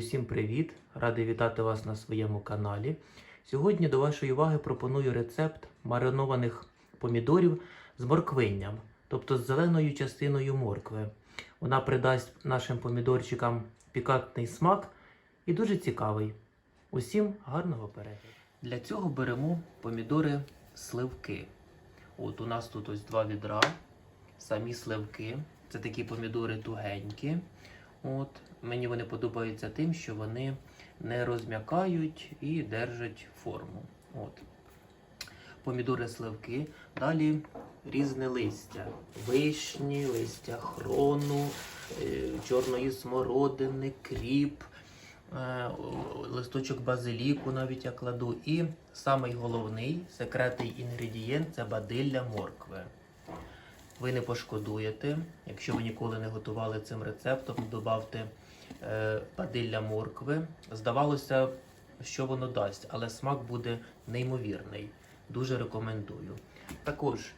усім привіт! Радий вітати вас на своєму каналі. Сьогодні до вашої уваги пропоную рецепт маринованих помідорів з морквинням, тобто з зеленою частиною моркви. Вона придасть нашим помідорчикам пікантний смак і дуже цікавий. Усім гарного перегляду. Для цього беремо помідори сливки. От у нас тут ось два відра, самі сливки. Це такі помідори тугенькі. От, мені вони подобаються тим, що вони не розм'якають і держать форму. От. Помідори сливки. Далі різне листя. Вишні, листя хрону, е, чорної смородини, кріп, е, листочок базиліку навіть я кладу. І самий головний секретний інгредієнт це бадилля моркви. Ви не пошкодуєте. Якщо ви ніколи не готували цим рецептом, додавте е, бадилля моркви. Здавалося, що воно дасть, але смак буде неймовірний. Дуже рекомендую. Також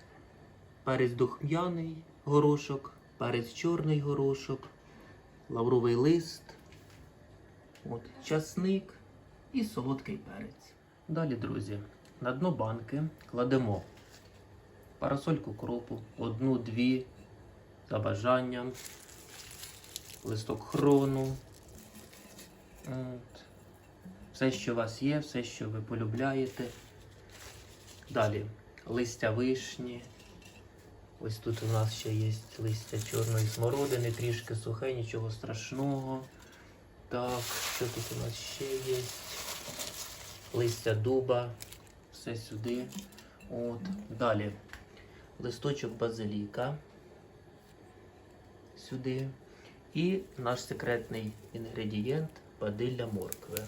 перець духмяний горошок, перець чорний горошок, лавровий лист, от, часник і солодкий перець. Далі, друзі, на дно банки кладемо парасольку кропу, одну-дві за бажанням, листок хрону. От. Все, що у вас є, все, що ви полюбляєте. Далі листя вишні. Ось тут у нас ще є листя чорної смородини, трішки сухе, нічого страшного. Так, що тут у нас ще є? Листя дуба. Все сюди. От. Далі листочок базиліка сюди. І наш секретний інгредієнт бадилля моркви.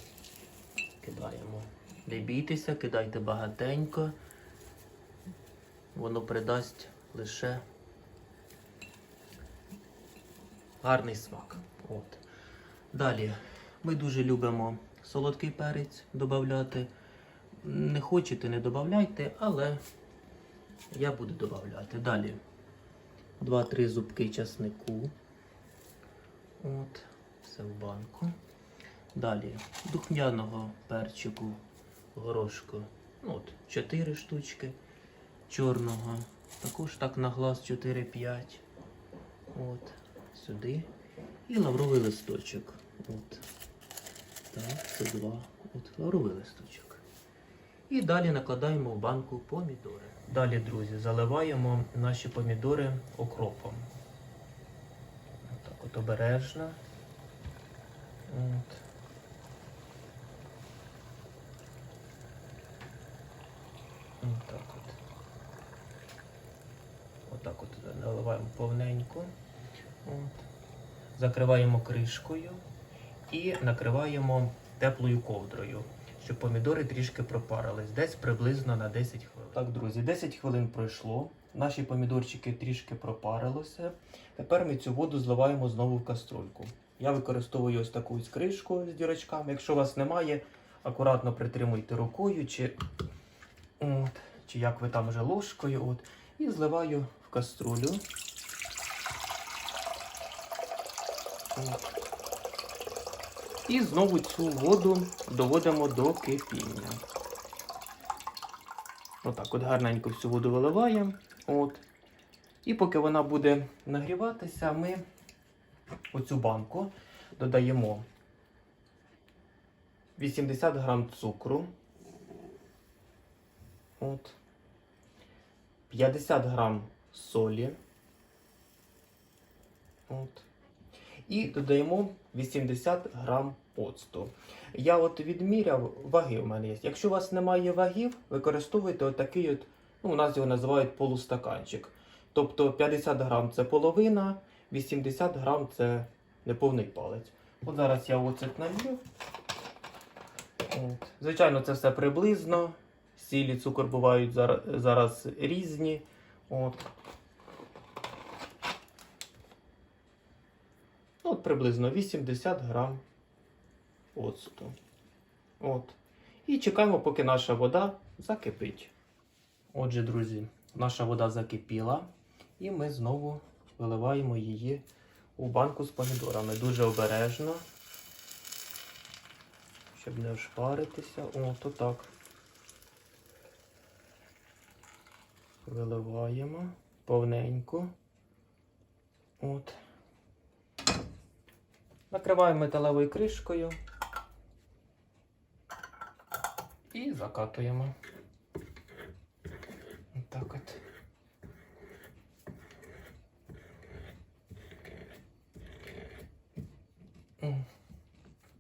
Кидаємо. Не бійтеся, кидайте багатенько. Воно придасть лише гарний смак. От. Далі ми дуже любимо солодкий перець додати. Не хочете, не додавайте, але я буду додавати. Далі 2-3 зубки часнику. От, все в банку. Далі духмяного перчику горошку. Ну, от, 4 штучки. Чорного. Також так на глаз 4-5. От, сюди. І лавровий листочок. От. Так, це два. От, лавровий листочок. І далі накладаємо в банку помідори. Далі, друзі, заливаємо наші помідори окропом. Так от обережно. От. Отак от. Отак от наливаємо повненько. От. Закриваємо кришкою і накриваємо теплою ковдрою, щоб помідори трішки пропарились, десь приблизно на 10 хвилин. Так, друзі, 10 хвилин пройшло. Наші помідорчики трішки пропарилися. Тепер ми цю воду зливаємо знову в каструльку. Я використовую ось таку ось кришку з дірочками. Якщо у вас немає, акуратно притримуйте рукою чи, от, чи як ви там вже ложкою. От, і зливаю в каструлю. От. І знову цю воду доводимо до кипіння. Отак от гарненько всю воду виливаємо. От. І поки вона буде нагріватися, ми оцю банку додаємо 80 грам цукру. От. 50 грам солі. От. І додаємо 80 грам оцту. Я от відміряв, ваги у мене є. Якщо у вас немає вагів, використовуйте отакий от, ну, у нас його називають полустаканчик. Тобто 50 грам це половина, 80 грам це неповний палець. От зараз я оцет налью. От. Звичайно, це все приблизно. Сіль і цукор бувають зараз, зараз різні. От. Приблизно 80 грам оцту. От. І чекаємо, поки наша вода закипить. Отже, друзі, наша вода закипіла, і ми знову виливаємо її у банку з помідорами. Дуже обережно. щоб не ошпаритися. О, то так. Виливаємо повненько. От. Накриваємо металевою кришкою і закатуємо. Так от.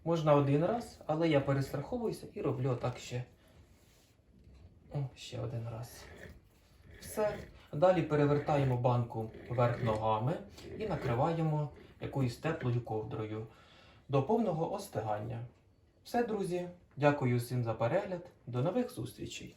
Можна один раз, але я перестраховуюся і роблю отак ще. О, ще один раз. Все. Далі перевертаємо банку вверх ногами і накриваємо якоюсь теплою ковдрою до повного остигання. Все, друзі. Дякую всім за перегляд. До нових зустрічей!